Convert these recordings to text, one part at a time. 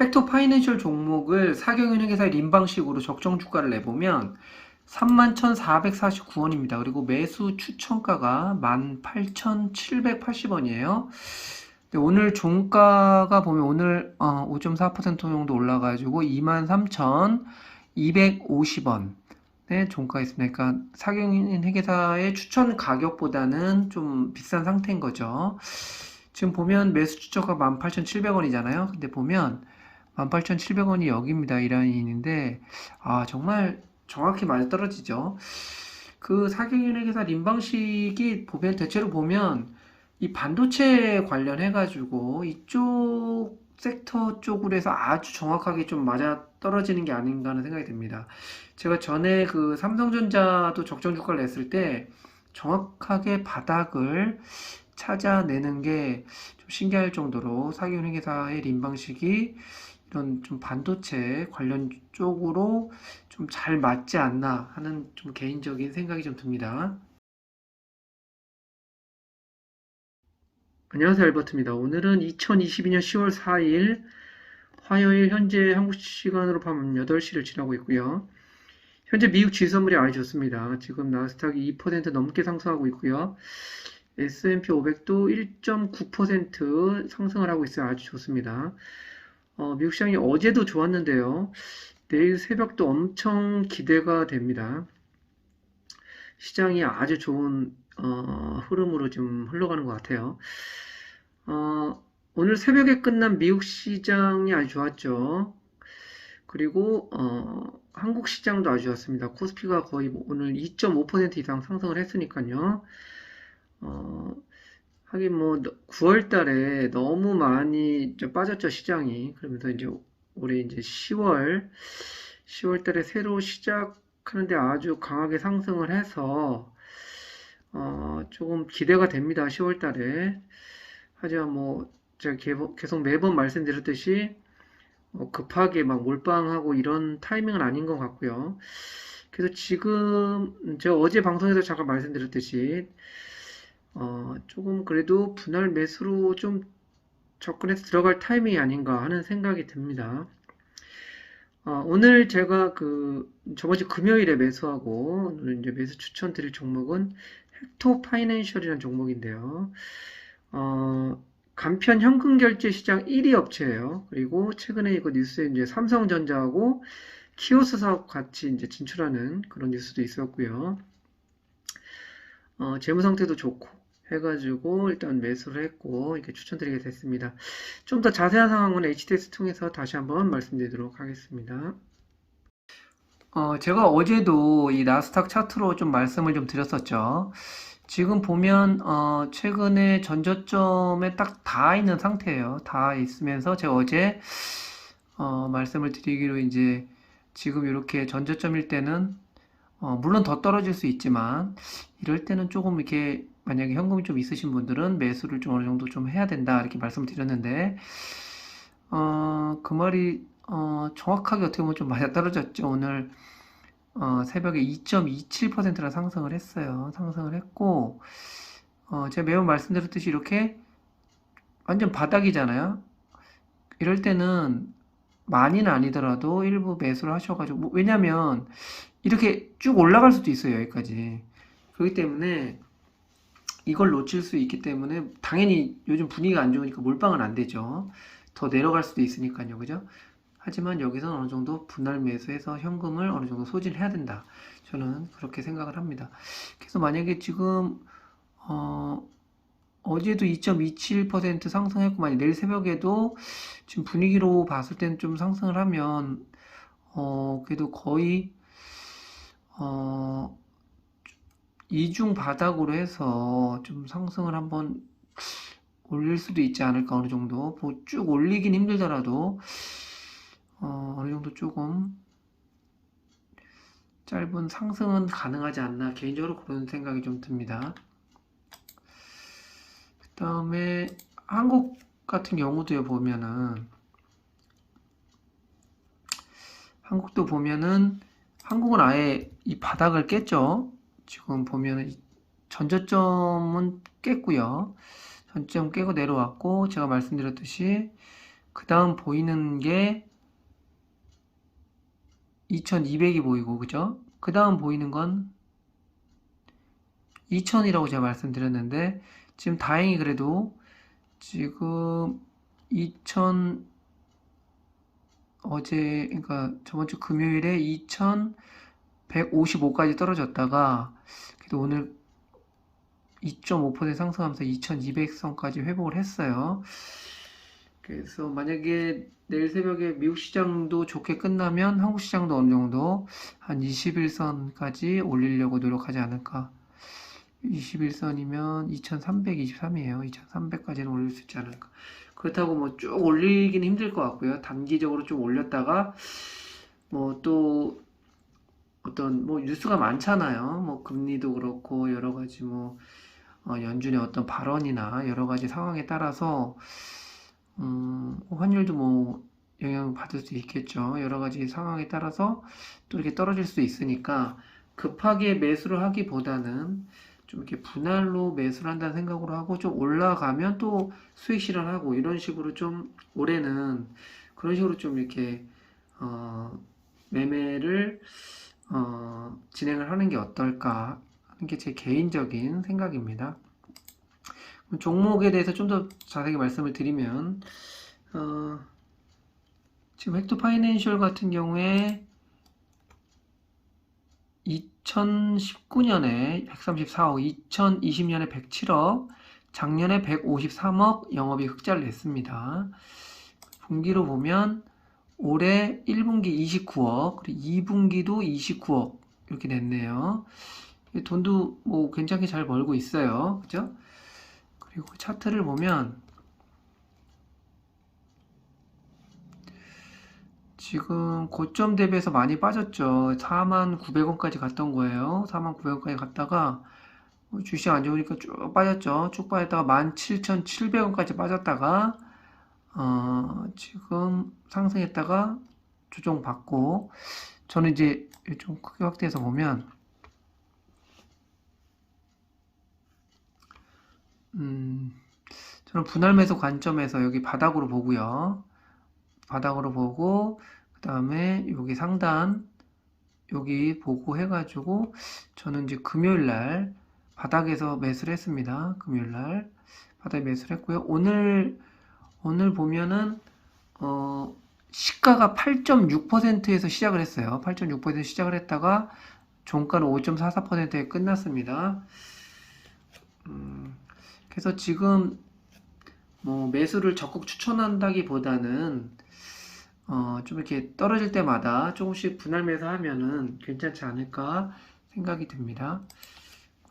헥토 파이낸셜 종목을 사경은행에서 림방식으로 적정 주가를 내보면 31,449원입니다. 그리고 매수 추천가가 18,780원이에요. 오늘 종가가 보면 오늘 어, 5.4% 정도 올라가지고 23,250원 네, 종가가 있습니다. 그러니까 사경인 회계사의 추천 가격보다는 좀 비싼 상태인 거죠. 지금 보면 매수 추천가 18,700원이잖아요. 근데 보면 18,700원이 여기입니다. 이 라인인데 아 정말 정확히 맞아 떨어지죠. 그 사경인 회계사 림방식이 보면 대체로 보면 이 반도체 관련해 가지고 이쪽 섹터 쪽으로 해서 아주 정확하게 좀 맞아 떨어지는 게 아닌가 하는 생각이 듭니다. 제가 전에 그 삼성전자도 적정 주가를 냈을 때 정확하게 바닥을 찾아내는 게 좀 신기할 정도로 사기운 회계사의 림방식이 이런 좀 반도체 관련 쪽으로 좀 잘 맞지 않나 하는 좀 개인적인 생각이 좀 듭니다. 안녕하세요, 알버트입니다. 오늘은 2022년 10월 4일 화요일 현재 한국 시간으로 밤 8시를 지나고 있고요. 현재 미국 지수선물이 아주 좋습니다. 지금 나스닥이 2% 넘게 상승하고 있고요. S&P 500도 1.9% 상승을 하고 있어요. 아주 좋습니다. 어, 미국 시장이 어제도 좋았는데요. 내일 새벽도 엄청 기대가 됩니다. 시장이 아주 좋은 어, 흐름으로 좀 흘러가는 것 같아요. 어, 오늘 새벽에 끝난 미국 시장이 아주 좋았죠. 그리고 어, 한국 시장도 아주 좋았습니다. 코스피가 거의 뭐 오늘 2.5% 이상 상승을 했으니까요. 어, 하긴 뭐 9월 달에 너무 많이 좀 빠졌죠, 시장이. 그러면서 이제 올해 이제 10월 10월 달에 새로 시작하는데 아주 강하게 상승을 해서 어, 조금 기대가 됩니다. 10월 달에. 하지만 뭐 제가 계속 매번 말씀드렸듯이 어, 급하게 막 몰빵하고 이런 타이밍은 아닌 것 같고요. 그래서 지금 제가 어제 방송에서 잠깐 말씀드렸듯이 어, 조금 그래도 분할 매수로 좀 접근해서 들어갈 타이밍이 아닌가 하는 생각이 듭니다. 어, 오늘 제가 그 저번 주 금요일에 매수하고 오늘 이제 매수 추천드릴 종목은 헥토 파이낸셜이라는 종목인데요. 어, 간편 현금 결제 시장 1위 업체예요. 그리고 최근에 이거 뉴스에 이제 삼성전자하고 키오스 사업 같이 이제 진출하는 그런 뉴스도 있었고요. 어, 재무 상태도 좋고 해가지고 일단 매수를 했고 이렇게 추천드리게 됐습니다. 좀 더 자세한 상황은 HTS 통해서 다시 한번 말씀드리도록 하겠습니다. 어, 제가 어제도 이 나스닥 차트로 좀 말씀을 좀 드렸었죠. 지금 보면 어, 최근에 전저점에 딱 닿아 있는 상태예요. 닿아 있으면서 제가 어제 어, 말씀을 드리기로 이제 지금 이렇게 전저점일 때는 어, 물론 더 떨어질 수 있지만 이럴 때는 조금 이렇게 만약에 현금이 좀 있으신 분들은 매수를 좀 어느 정도 좀 해야 된다 이렇게 말씀을 드렸는데 어, 그 말이 어, 정확하게 어떻게 보면 좀 맞아 떨어졌죠. 오늘 어, 새벽에 2.27%나 상승을 했어요. 상승을 했고, 어, 제가 매번 말씀드렸듯이 이렇게 완전 바닥이잖아요. 이럴 때는 많이는 아니더라도 일부 매수를 하셔가지고, 뭐, 왜냐면 이렇게 쭉 올라갈 수도 있어요, 여기까지. 그렇기 때문에 이걸 놓칠 수 있기 때문에 당연히 요즘 분위기가 안 좋으니까 몰빵은 안 되죠. 더 내려갈 수도 있으니까요, 그죠? 하지만 여기서 어느 정도 분할 매수해서 현금을 어느 정도 소진해야 된다. 저는 그렇게 생각을 합니다. 그래서 만약에 지금 어, 어제도 2.27% 상승했고 만약 내일 새벽에도 지금 분위기로 봤을 때는 좀 상승을 하면 어, 그래도 거의 어, 이중 바닥으로 해서 좀 상승을 한번 올릴 수도 있지 않을까 어느 정도 뭐 쭉 올리긴 힘들더라도 어, 어느 정도 조금 짧은 상승은 가능하지 않나 개인적으로 그런 생각이 좀 듭니다. 그 다음에 한국 같은 경우도 보면은 한국도 보면은 한국은 아예 이 바닥을 깼죠. 지금 보면은 전저점은 깼고요. 전점 깨고 내려왔고 제가 말씀드렸듯이 그 다음 보이는 게 2200이 보이고, 그죠? 그 다음 보이는 건 2000이라고 제가 말씀드렸는데, 지금 다행히 그래도 지금 2000, 어제, 그러니까 저번 주 금요일에 2155까지 떨어졌다가, 그래도 오늘 2.5% 상승하면서 2200선까지 회복을 했어요. 그래서 만약에 내일 새벽에 미국 시장도 좋게 끝나면 한국 시장도 어느 정도 한 21선까지 올리려고 노력하지 않을까. 21선이면 2323이에요. 2300까지는 올릴 수 있지 않을까. 그렇다고 뭐 쭉 올리기는 힘들 것 같고요. 단기적으로 좀 올렸다가 뭐 또 어떤 뭐 뉴스가 많잖아요. 뭐 금리도 그렇고 여러 가지 뭐 어, 연준의 어떤 발언이나 여러 가지 상황에 따라서 음, 환율도 뭐 영향을 받을 수 있겠죠. 여러 가지 상황에 따라서 또 이렇게 떨어질 수 있으니까 급하게 매수를 하기보다는 좀 이렇게 분할로 매수를 한다는 생각으로 하고 좀 올라가면 또 수익 실현하고 이런 식으로 좀 올해는 그런 식으로 좀 이렇게 어, 매매를 어, 진행을 하는 게 어떨까 하는 게 제 개인적인 생각입니다. 종목에 대해서 좀 더 자세히 말씀을 드리면 어, 지금 헥토 파이낸셜 같은 경우에 2019년에 134억, 2020년에 107억, 작년에 153억 영업이 흑자를 냈습니다. 분기로 보면 올해 1분기 29억, 그리고 2분기도 29억 이렇게 냈네요. 돈도 뭐 괜찮게 잘 벌고 있어요. 그죠? 그리고 차트를 보면 지금 고점 대비해서 많이 빠졌죠. 4만 900원까지 갔던 거예요. 4만 900원까지 갔다가 뭐 주식 안 좋으니까 쭉 빠졌죠. 쭉 빠졌다가 17,700원까지 빠졌다가 어, 지금 상승했다가 조정 받고 저는 이제 좀 크게 확대해서 보면 음, 저는 분할 매수 관점에서 여기 바닥으로 보고요. 바닥으로 보고 그 다음에 여기 상단 여기 보고 해가지고 저는 이제 금요일 날 바닥에서 매수를 했습니다. 금요일 날 바닥에 매수를 했고요. 오늘 오늘 보면은 어 시가가 8.6%에서 시작을 했어요. 8.6% 시작을 했다가 종가는 5.44%에 끝났습니다. 음, 그래서 지금 뭐 매수를 적극 추천한다기보다는 어, 좀 이렇게 떨어질 때마다 조금씩 분할 매수하면은 괜찮지 않을까 생각이 듭니다.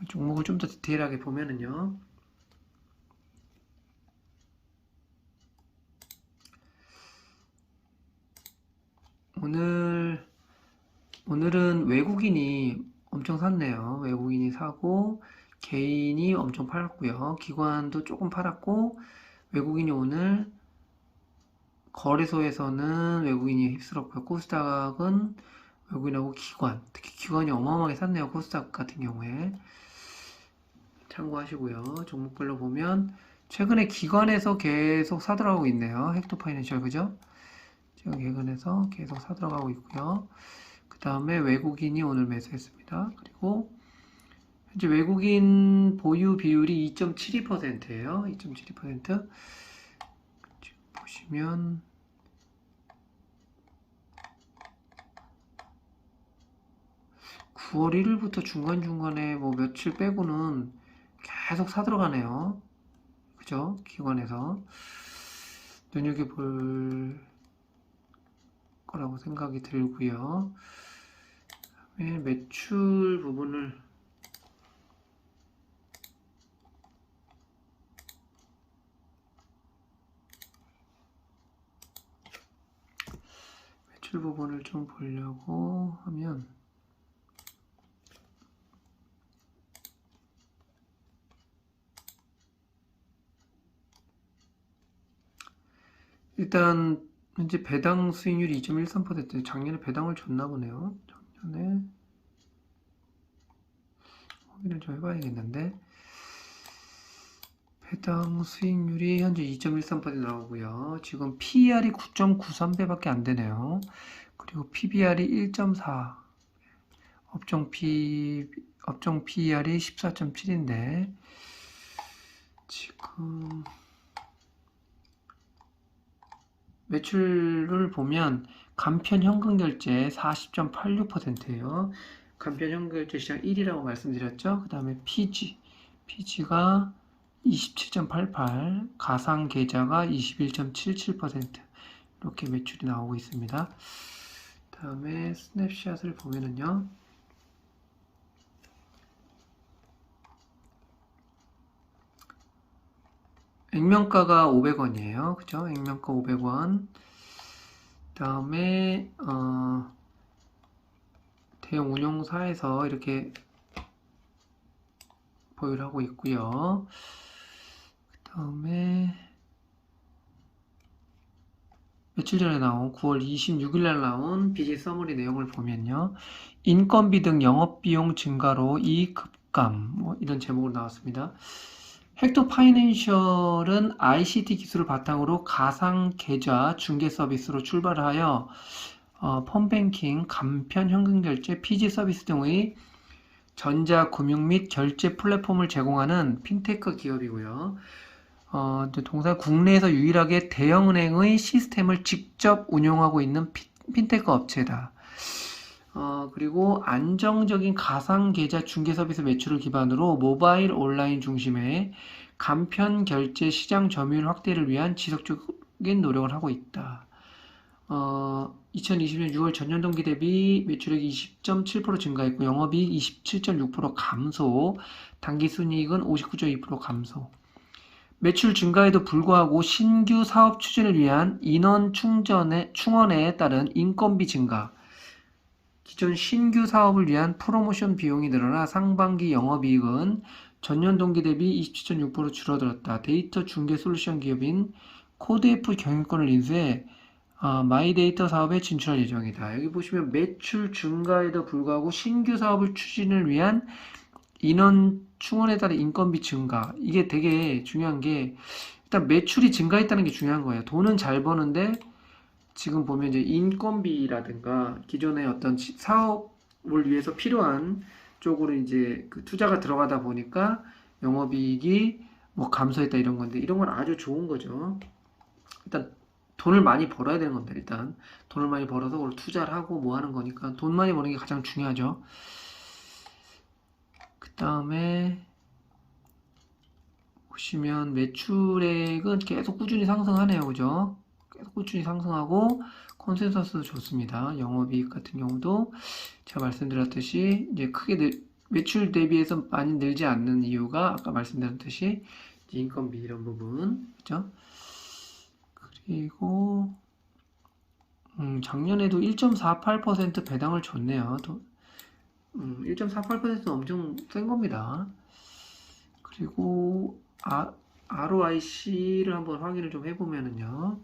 종목을 좀 더 디테일하게 보면은요. 오늘 오늘은 외국인이 엄청 샀네요. 외국인이 사고 개인이 엄청 팔았고요. 기관도 조금 팔았고 외국인이 오늘 거래소에서는 외국인이 휩쓸었고요. 코스닥은 외국인하고 기관, 특히 기관이 어마어마하게 샀네요. 코스닥 같은 경우에 참고하시고요. 종목별로 보면 최근에 기관에서 계속 사들어가고 있네요. 헥토 파이낸셜 그죠? 지금 기관에서 계속 사들어가고 있고요. 그 다음에 외국인이 오늘 매수했습니다. 그리고 현재 외국인 보유 비율이 2.72%예요. 2.72%. 보시면 (9월 1일부터) 중간중간에 뭐 며칠 빼고는 계속 사들어가네요. 그죠? 기관에서 눈여겨볼 거라고 생각이 들고요. 매출 부분을 매출 부분을 좀 보려고 하면 일단 현재 배당 수익률이 2.13% 작년에 배당을 줬나 보네요. 작년에 확인을 좀 해봐야겠는데 해당 수익률이 현재 2.13% 나오고요. 지금 PER이 9.93배밖에 안 되네요. 그리고 PBR이 1.4. 업종 P 업종 PER이 14.7인데 지금 매출을 보면 간편 현금 결제 40.86%예요. 간편 현금 결제 시장 1위라고 말씀드렸죠. 그 다음에 PG, PG가 27.88, 가상 계좌가 21.77% 이렇게 매출이 나오고 있습니다. 다음에 스냅샷을 보면은요. 액면가가 500원이에요. 그죠? 액면가 500원. 다음에 어, 대형 운용사에서 이렇게 보유를 하고 있고요. 그 다음에 며칠 전에 나온 9월 26일 날 나온 비지 서머리 내용을 보면요. 인건비 등 영업비용 증가로 이익 급감 뭐 이런 제목으로 나왔습니다. 헥토 파이낸셜은 ICT 기술을 바탕으로 가상 계좌 중개 서비스로 출발하여 어, 펀뱅킹, 간편 현금 결제, PG 서비스 등의 전자 금융 및 결제 플랫폼을 제공하는 핀테크 기업이고요. 어, 또 동사 국내에서 유일하게 대형은행의 시스템을 직접 운영하고 있는 피- 핀테크 업체다. 어, 그리고 안정적인 가상 계좌 중개 서비스 매출을 기반으로 모바일 온라인 중심의 간편 결제 시장 점유율 확대를 위한 지속적인 노력을 하고 있다. 어, 2020년 6월 전년 동기 대비 매출액이 20.7% 증가했고 영업이익 27.6% 감소, 당기 순이익은 59.2% 감소. 매출 증가에도 불구하고 신규 사업 추진을 위한 인원 충전에, 충원에 따른 인건비 증가, 기존 신규 사업을 위한 프로모션 비용이 늘어나 상반기 영업이익은 전년 동기 대비 27.6% 줄어들었다. 데이터 중개 솔루션 기업인 코드F 경영권을 인수해 아, 마이데이터 사업에 진출할 예정이다. 여기 보시면 매출 증가에도 불구하고 신규 사업을 추진을 위한 인원 충원에 따른 인건비 증가. 이게 되게 중요한 게 일단 매출이 증가했다는 게 중요한 거예요. 돈은 잘 버는데 지금 보면 이제 인건비라든가 기존의 어떤 시- 사업을 위해서 필요한 쪽으로 이제 그 투자가 들어가다 보니까 영업이익이 뭐 감소했다 이런 건데 이런 건 아주 좋은 거죠. 일단 돈을 많이 벌어야 되는 건데 일단 돈을 많이 벌어서 그걸 투자를 하고 뭐 하는 거니까 돈 많이 버는 게 가장 중요하죠. 그 다음에 보시면 매출액은 계속 꾸준히 상승하네요. 그죠? 계속 꾸준히 상승하고 컨센서스도 좋습니다. 영업이익 같은 경우도 제가 말씀드렸듯이 이제 크게 늘, 매출 대비해서 많이 늘지 않는 이유가 아까 말씀드렸듯이 인건비 이런 부분 그죠? 그리고 음, 작년에도 1.48% 배당을 줬네요. 또, 음, 1.48%는 엄청 센 겁니다. 그리고 아, ROIC를 한번 확인을 좀 해보면은요.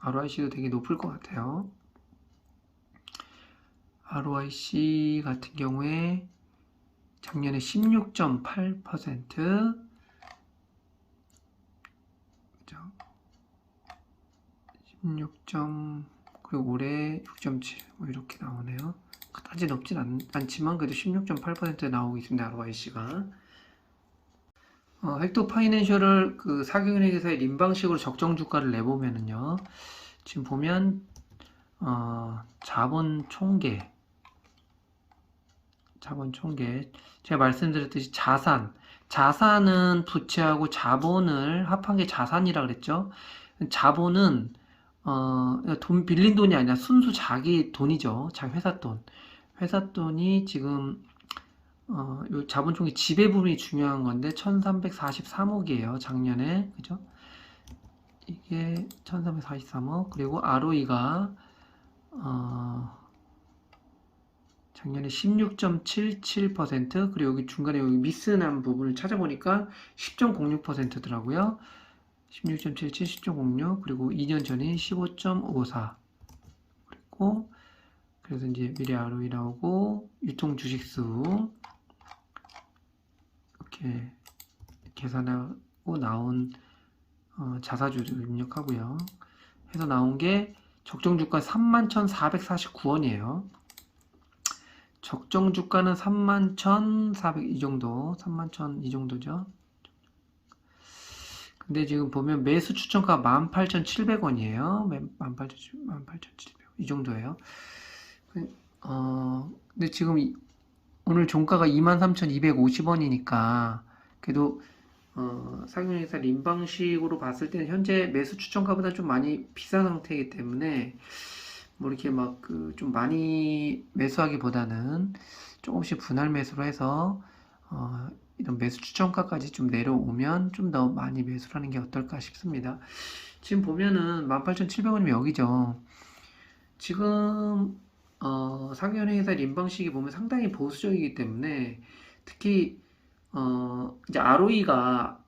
ROIC도 되게 높을 것 같아요. ROIC 같은 경우에 작년에 16.8%, 그죠? 16. 그리고 올해 6.7, 뭐 이렇게 나오네요. 그다지 높진 않, 않지만 그래도 16.8% 나오고 있습니다. ROIC가. 어, 헥토 파이낸셜을 그 사기은행에서의 림 방식으로 적정 주가를 내보면은요. 지금 보면 어, 자본 총계 자본 총계 제가 말씀드렸듯이 자산 자산은 부채하고 자본을 합한 게 자산이라 그랬죠. 자본은 어, 돈 빌린 돈이 아니라 순수 자기 돈이죠. 자기 회사 돈. 회사 돈이 지금 어, 요 자본 총계 지배 부분이 중요한 건데 1343억이에요. 작년에. 그죠? 이게 1343억. 그리고 ROE가 어, 작년에 16.77% 그리고 여기 중간에 여기 미스난 부분을 찾아보니까 10.06%더라고요. 16.77, 10.06 그리고 2년 전인 15.54 그리고 그래서 이제 미래 ROE 나오고 유통 주식수 이렇게 계산하고 나온 어, 자사주를 입력하고요. 해서 나온 게 적정 주가 31,449원이에요. 적정 주가는 31,400 이 정도, 31,000 이 정도죠. 근데 지금 보면 매수 추천가 18,700원이에요. 18,700원 이 정도예요. 그, 어, 근데 지금 이- 오늘 종가가 23,250원이니까 그래도 어, 상용회사 림방식으로 봤을 때는 현재 매수 추천가보다 좀 많이 비싼 상태이기 때문에 뭐 이렇게 막 그 좀 많이 매수하기보다는 조금씩 분할 매수로 해서 어, 이런 매수 추천가까지 좀 내려오면 좀 더 많이 매수를 하는 게 어떨까 싶습니다. 지금 보면은 18,700원이면 여기죠. 지금 어, 상현회사 림방식이 보면 상당히 보수적이기 때문에 특히 어, 이제 ROE가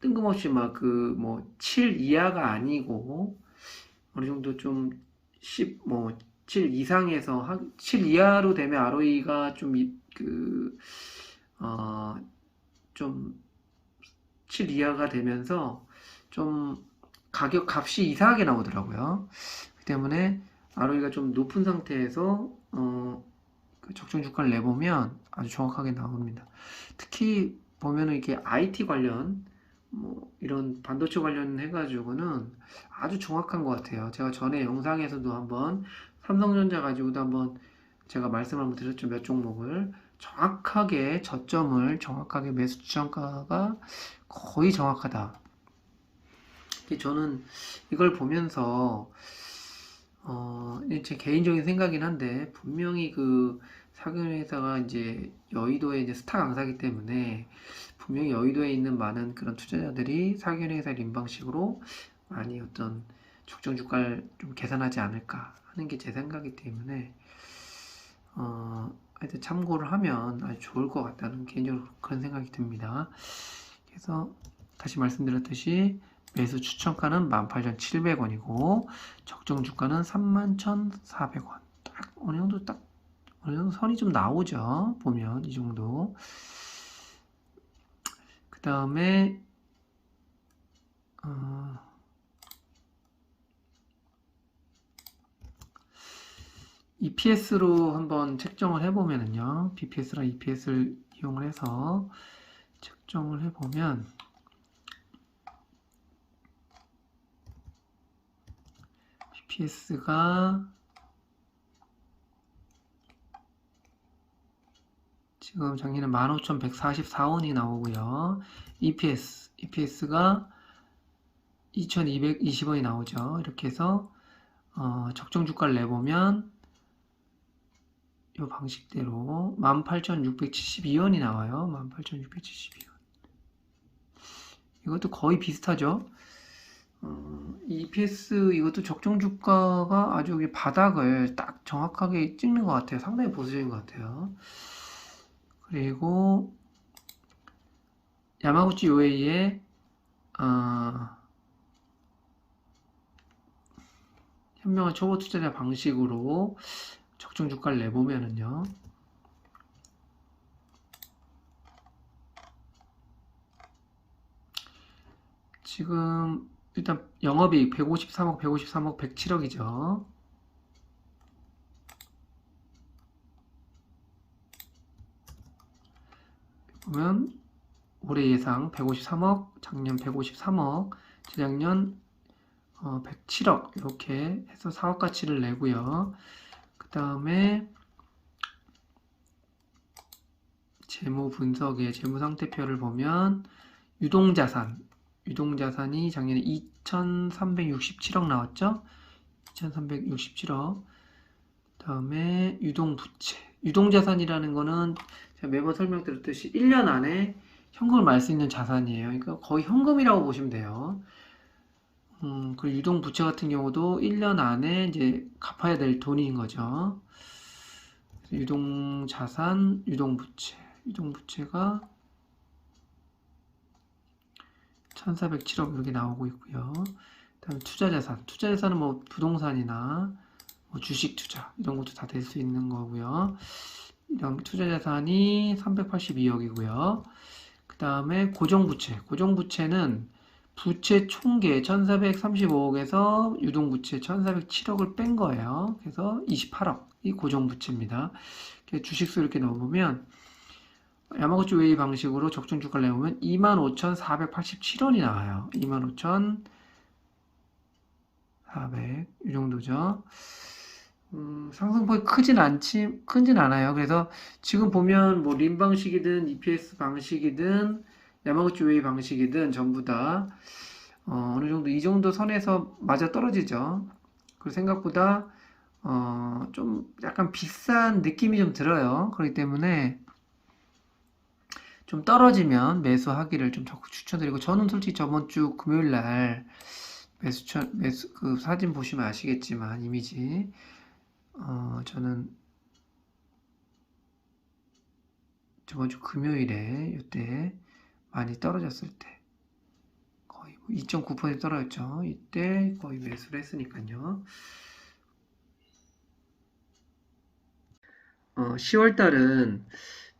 뜬금없이 막 그 뭐 7 이하가 아니고 어느 정도 좀 10, 뭐, 7 이상에서, 하- 7 이하로 되면 ROE가 좀, 이- 그, 어, 좀, 7 이하가 되면서 좀 가격, 값이 이상하게 나오더라고요. 그 때문에 ROE가 좀 높은 상태에서, 어, 그 적정 주가를 내보면 아주 정확하게 나옵니다. 특히 보면은 이게 IT 관련, 뭐, 이런 반도체 관련 해가지고는 아주 정확한 것 같아요. 제가 전에 영상에서도 한번 삼성전자 가지고도 한번 제가 말씀을 한번 드렸죠. 몇 종목을. 정확하게 저점을 정확하게 매수 추천가가 거의 정확하다. 저는 이걸 보면서 어, 제 개인적인 생각이긴 한데 분명히 그 사금회사가 이제 여의도에 이제 스타 강사기 때문에 분명히 여의도에 있는 많은 그런 투자자들이 사기회사 림방식으로 많이 어떤 적정 주가를 좀 계산하지 않을까 하는 게 제 생각이기 때문에 어, 하여튼 참고를 하면 아주 좋을 것 같다는 개인적으로 그런 생각이 듭니다. 그래서 다시 말씀드렸듯이 매수 추천가는 18,700원이고 적정 주가는 31,400원. 딱 어느 정도 딱 어느 정도 선이 좀 나오죠. 보면 이 정도. 그 다음에 어, EPS로 한번 책정을 해보면은요, BPS랑 EPS를 이용을 해서 책정을 해보면 BPS가 지금 작년에 15,144원이 나오고요. EPS, EPS가 2,220원이 나오죠. 이렇게 해서 어, 적정 주가를 내보면 이 방식대로 18,672원이 나와요. 18,672원. 이것도 거의 비슷하죠. 어, EPS 이것도 적정 주가가 아주 바닥을 딱 정확하게 찍는 것 같아요. 상당히 보수적인 것 같아요. 그리고 야마구치 요에이의 어, 현명한 초보 투자자 방식으로 적정 주가를 내보면은요. 지금 일단 영업이익 153억, 153억, 107억이죠. 보면 올해 예상 153억, 작년 153억, 재작년 어, 107억 이렇게 해서 사업 가치를 내고요. 그 다음에 재무 분석의 재무 상태표를 보면 유동자산, 유동자산이 작년에 2,367억 나왔죠? 2,367억. 그 다음에 유동부채. 유동자산이라는 거는 제가 매번 설명드렸듯이 1년 안에 현금을 말 수 있는 자산이에요. 그러니까 거의 현금이라고 보시면 돼요. 음, 그 유동부채 같은 경우도 1년 안에 이제 갚아야 될 돈인 거죠. 유동자산, 유동부채. 유동부채가 1407억 이렇게 나오고 있고요. 그다음에 투자자산. 투자자산은 뭐 부동산이나 뭐 주식 투자 이런 것도 다 될 수 있는 거고요. 이런 투자자산이 382억이고요. 그 다음에 고정부채. 고정부채는 부채 총계 1435억에서 유동부채 1407억을 뺀 거예요. 그래서 28억. 이 고정부채입니다. 이렇게 주식수 이렇게 넣어보면 야마구치 웨이 방식으로 적정 주가를 내보면 25,487원이 나와요. 25,400. 이 정도죠. 음, 상승폭이 크진 않지, 크진 않아요. 그래서 지금 보면 뭐 림 방식이든 EPS 방식이든 야마구치 웨이 방식이든 전부 다 어, 어느 정도 이 정도 선에서 맞아 떨어지죠. 그리고 생각보다 어, 좀 약간 비싼 느낌이 좀 들어요. 그렇기 때문에 좀 떨어지면 매수하기를 좀 적극 추천드리고 저는 솔직히 저번 주 금요일 날 매수 매수 그 사진 보시면 아시겠지만 이미지 어, 저는 저번 주 금요일에 이때 많이 떨어졌을 때 거의 2.9% 떨어졌죠. 이때 거의 매수를 했으니까요. 어, 10월 달은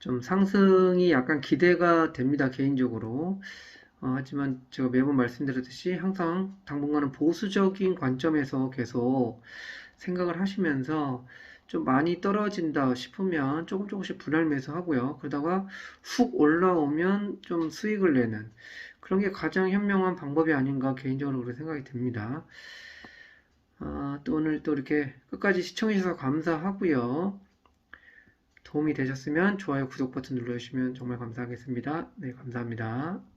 좀 상승이 약간 기대가 됩니다, 개인적으로. 어, 하지만 제가 매번 말씀드렸듯이 항상 당분간은 보수적인 관점에서 계속 생각을 하시면서 좀 많이 떨어진다 싶으면 조금 조금씩 분할 매수하고요. 그러다가 훅 올라오면 좀 수익을 내는 그런 게 가장 현명한 방법이 아닌가 개인적으로 그렇게 생각이 듭니다. 아, 또 오늘 또 이렇게 끝까지 시청해주셔서 감사하고요. 도움이 되셨으면 좋아요, 구독 버튼 눌러주시면 정말 감사하겠습니다. 네, 감사합니다.